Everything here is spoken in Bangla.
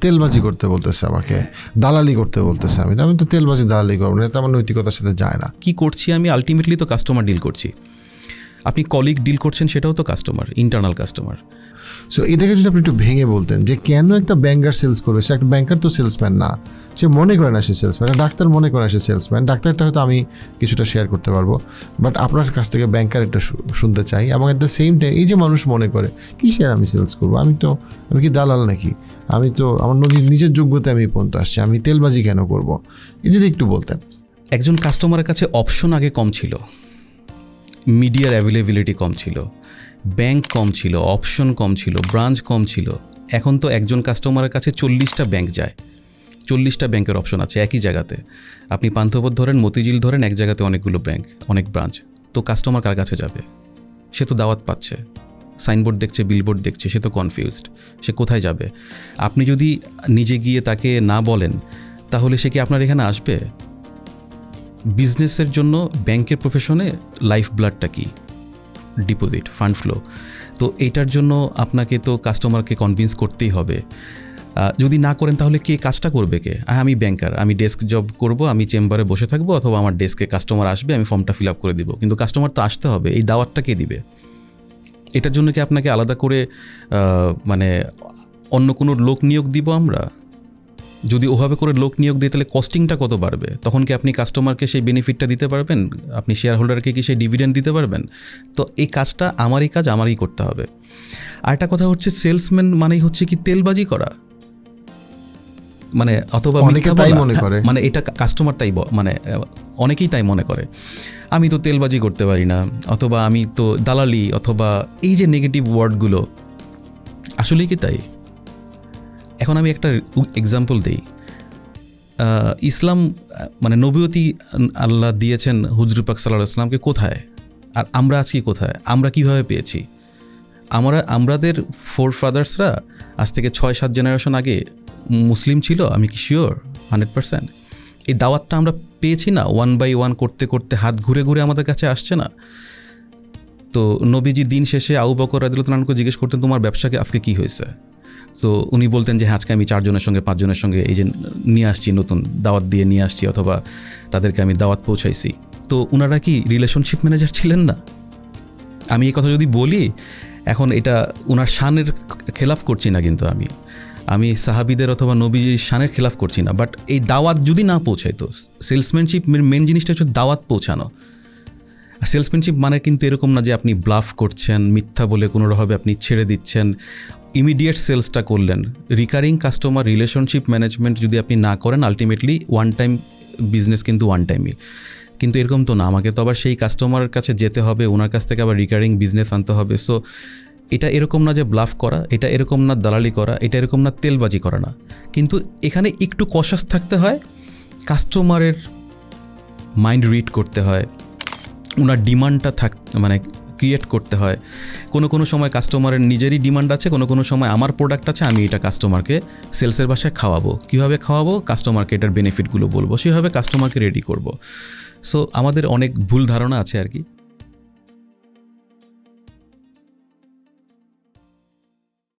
তেলবাজি করতে বলতেছে আমাকে, দালালি করতে বলতেছে আমি। আমি তো তেলবাজি, দালালি করব না আমার নৈতিকতার সাথে যায় না। কি করছি আমি? আলটিমেটলি তো কাস্টমার ডিল করছি। আপনি কলিগ ডিল করছেন সেটাও তো কাস্টমার ইন্টারনাল কাস্টমার সো এটাকে যদি আপনি একটু ভেঙে বলতেন যে কেন একটা ব্যাংকার সেলস করবে? সে একটা ব্যাংকার তো সেলসম্যান না। সে মনে করে না সে সেলসম্যান ডাক্তার মনে করে না সে সেলসম্যান ডাক্তারটা হয়তো আমি কিছুটা শেয়ার করতে পারব বাট আপনার কাছ থেকে ব্যাংকার একটা শুনতে চাই এবং এট দ্য সেম টাইম এই যে মানুষ মনে করে কী শেয়ার আমি সেলস করব? আমি তো আমি কি দালাল নাকি? আমি তো আমার নদীর নিজের যোগ্যতা আমি পর্যন্ত আসছি আমি তেলবাজি কেন করব? এই যদি একটু বলতেন। একজন কাস্টমারের কাছে অপশন আগে কম ছিল। মিডিয়ার অ্যাভেলেবিলিটি কম ছিল ব্যাংক কম ছিল অপশন কম ছিল ব্রাঞ্চ কম ছিল। এখন তো একজন কাস্টমারের কাছে চল্লিশটা ব্যাংক যায়। চল্লিশটা ব্যাংকের অপশন আছে একই জায়গাতে। আপনি পান্থপথ ধরেন, মতিঝিল ধরেন, এক জায়গাতে অনেকগুলো ব্যাংক অনেক ব্রাঞ্চ তো কাস্টমার কার কাছে যাবে? সে তো দাওয়াত পাচ্ছে। সাইনবোর্ড দেখছে বিলবোর্ড দেখছে, সে তো কনফিউজড সে কোথায় যাবে? আপনি যদি নিজে গিয়ে তাকে না বলেন, তাহলে সে কি আপনার এখানে আসবে? বিজনেসের জন্য ব্যাংকের প্রফেশনে লাইফ ব্লাডটা কি? ডিপোজিট ফান্ড ফ্লো তো এইটার জন্য আপনাকে তো কাস্টমারকে কনভিন্স করতেই হবে। যদি না করেন তাহলে কে কাজটা করবে কে? আমি ব্যাংকার আমি ডেস্ক জব করব, আমি চেম্বারে বসে থাকব অথবা আমার ডেস্কে কাস্টমার আসবে, আমি ফর্মটা ফিল আপ করে দিব। কিন্তু কাস্টমার তো আসতে হবে, এই দাওয়াতটা কে দিবে? এটার জন্য কি আপনাকে আলাদা করে মানে অন্য কোনো লোক নিয়োগ দিব আমরা? যদি ওভাবে করে লোক নিয়োগ দিয়ে তাহলে কস্টিংটা কত বাড়বে? তখন কি আপনি কাস্টমারকে সেই বেনিফিটটা দিতে পারবেন? আপনি শেয়ার হোল্ডারকে কি সেই ডিভিডেন্ড দিতে পারবেন? তো এই কাজটা আমারই কাজ আমারই করতে হবে। আর একটা কথা হচ্ছে সেলসম্যান মানেই হচ্ছে কি তেলবাজি করা। মানে অথবা তাই মনে করে। মানে এটা কাস্টমার তাই মানে অনেকেই তাই মনে করে। আমি তো তেলবাজি করতে পারি না অথবা আমি তো দালালি অথবা এই যে নেগেটিভ ওয়ার্ডগুলো আসলেই কি তাই? এখন আমি একটা এক্সাম্পল দিই। ইসলাম মানে নবীয়তি আল্লাহ দিয়েছেন হুজরু পাক সাল্লাহ ইসলামকে কোথায়? আর আমরা আজকে কোথায়? আমরা কীভাবে পেয়েছি? আমরা, আমাদের ফোর ফাদার্সরা আজ থেকে ছয় সাত জেনারেশন আগে মুসলিম ছিল, আমি কি শিওর হান্ড্রেড পার্সেন্ট এই দাওয়াতটা আমরা পেয়েছি না ওয়ান বাই ওয়ান করতে করতে হাত ঘুরে ঘুরে আমাদের কাছে আসছে না। তো নবীজি দিন শেষে আউ বকর রাদিল্লাহকে জিজ্ঞেস করতেন, তোমার ব্যবসাকে আজকে কি হয়েছে? তো উনি বলতেন যে হ্যাঁ আজকে আমি চারজনের সঙ্গে, পাঁচজনের সঙ্গে এই যে নিয়ে আসছি, নতুন দাওয়াত দিয়ে নিয়ে আসছি অথবা তাদেরকে আমি দাওয়াত পৌঁছাইছি। তো ওনারা কি রিলেশনশিপ ম্যানেজার ছিলেন না? আমি এই কথা যদি বলি, এখন এটা ওনার শানের খেলাফ করছি না কিন্তু আমি। আমি সাহাবিদের অথবা নবীজির শানের খেলাফ করছি না। বাট এই দাওয়াত যদি না পৌঁছাইতো সেলসম্যানশিপ মেন জিনিসটা হচ্ছে দাওয়াত পৌঁছানো। সেলসম্যানশিপ মানে কিন্তু এরকম না যে, আপনি ব্লাফ করছেন, মিথ্যা বলে কোনোভাবে আপনি ছেড়ে দিচ্ছেন। ইমিডিয়েট সেলসটা করলেন। রিকারিং কাস্টমার রিলেশনশিপ ম্যানেজমেন্ট যদি আপনি না করেন আলটিমেটলি ওয়ান টাইম বিজনেস কিন্তু ওয়ান টাইমই কিন্তু এরকম তো না, আমাকে তো আবার সেই কাস্টমারের কাছে যেতে হবে, ওনার কাছ থেকে আবার রিকারিং বিজনেস আনতে হবে। সো এটা এরকম না যে ব্লাফ করা, এটা এরকম না দালালি করা, এটা এরকম না তেলবাজি করা না। কিন্তু এখানে একটু কশাস থাকতে হয় কাস্টমারের মাইন্ড রিড করতে হয় ওনার ডিমান্ডটা থাক মানে ক্রিয়েট করতে হয়। কোনো কোনো সময় কাস্টমারের নিজেরই ডিমান্ড আছে, কোনো কোনো সময় আমার প্রোডাক্ট আছে, আমি এটা কাস্টমারকে সেলসের বাসায় খাওয়াবো। কীভাবে খাওয়াবো? কাস্টমারকে এটার বেনিফিটগুলো বলব। সেভাবে কাস্টমারকে রেডি করব। সো আমাদের অনেক ভুল ধারণা আছে আর কি।